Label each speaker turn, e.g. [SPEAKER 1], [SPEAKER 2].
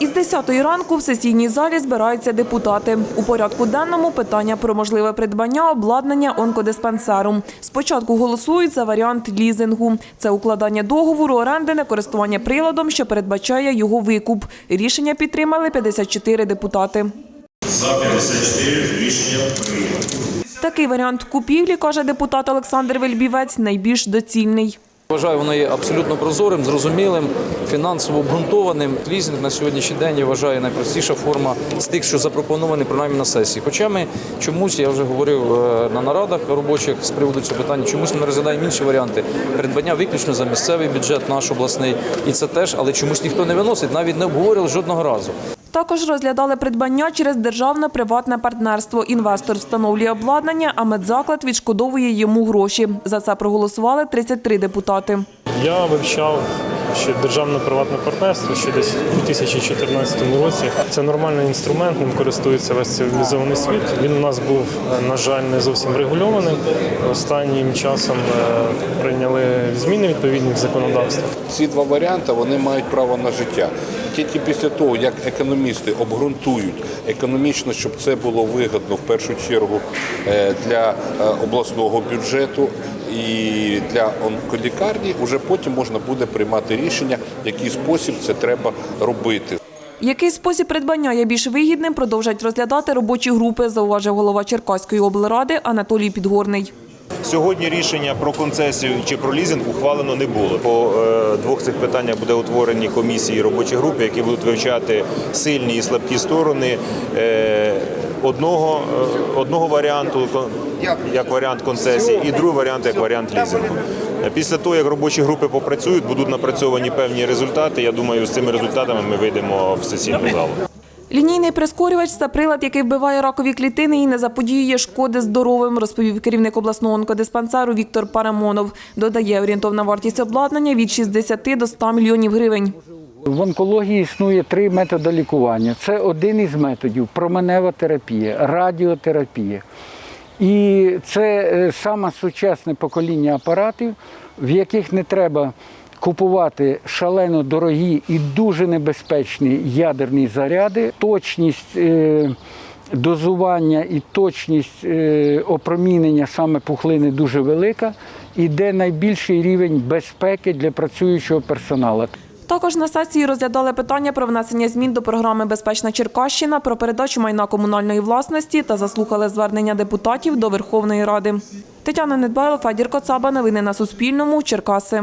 [SPEAKER 1] Із 10 ранку в сесійній залі збираються депутати. У порядку денному питання про можливе придбання обладнання онкодиспансеру. Спочатку голосують за варіант лізингу. Це укладання договору оренди на користування приладом, що передбачає його викуп. Рішення підтримали 54 депутати.
[SPEAKER 2] За 54 рішення прийнято.
[SPEAKER 1] Такий варіант купівлі, каже депутат Олександр Вельбівець, найбільш доцільний.
[SPEAKER 3] Вважаю, воно є абсолютно прозорим, зрозумілим, фінансово обґрунтованим. Лізинг на сьогоднішній день я вважаю найпростіша форма з тих, що запропоновані принаймні на сесії. Хоча ми чомусь, я вже говорив е, на нарадах робочих з приводу цього питання, чомусь ми розглядаємо інші варіанти придбання виключно за місцевий бюджет наш обласний, і це теж, але чомусь ніхто не виносить, навіть не обговорили жодного разу.
[SPEAKER 1] Також розглядали придбання через державне-приватне партнерство. Інвестор встановлює обладнання, а медзаклад відшкодовує йому гроші. За це проголосували 33 депутати.
[SPEAKER 4] Я вивчав ще державно-приватне партнерство ще десь у 2014 році. Це нормальний інструмент, ним користується весь цивілізований світ. Він у нас був, на жаль, не зовсім регульованим. Останнім часом е, прийняли зміни відповідні в законодавство.
[SPEAKER 5] Ці два варіанти вони мають право на життя. Тільки після того, як економісти обґрунтують економічно, щоб це було вигідно в першу чергу е, для е, обласного бюджету і для онколікарні, уже потім можна буде приймати рішення, в який спосіб це треба робити.
[SPEAKER 1] Який спосіб придбання є більш вигідним, продовжать розглядати робочі групи, зауважив голова Черкаської облради Анатолій Підгорний.
[SPEAKER 6] Сьогодні рішення про концесію чи про лізинг ухвалено не було. По е, двох цих питаннях буде утворені комісії робочі групи, які будуть вивчати сильні і слабкі сторони е, одного, е, одного варіанту як варіант концесії, і другий варіант як варіант лізингу. Е, Після того, як робочі групи попрацюють, будуть напрацьовані певні результати. Я думаю, з цими результатами ми вийдемо в сесійну залу.
[SPEAKER 1] Лінійний прискорювач це прилад, який вбиває ракові клітини і не заподіює шкоди здоровим, розповів керівник обласного онкодиспансеру Віктор Парамонов. Додає, орієнтовна вартість обладнання від 60 до 100 мільйонів гривень.
[SPEAKER 7] В онкології існує три методи лікування. Це один із методів променева терапія, радіотерапія. І це е, саме сучасне покоління апаратів, в яких не треба купувати шалено дорогі і дуже небезпечні ядерні заряди. Точність е, дозування і точність е, опромінення саме пухлини дуже велика, і де найбільший рівень безпеки для працюючого персоналу.
[SPEAKER 1] Також на сесії розглядали питання про внесення змін до програми Безпечна Черкащина про передачу майна комунальної власності та заслухали звернення депутатів до Верховної Ради. Тетяна Недбайло, Федір Коцаба. Новини на Суспільному. Черкаси.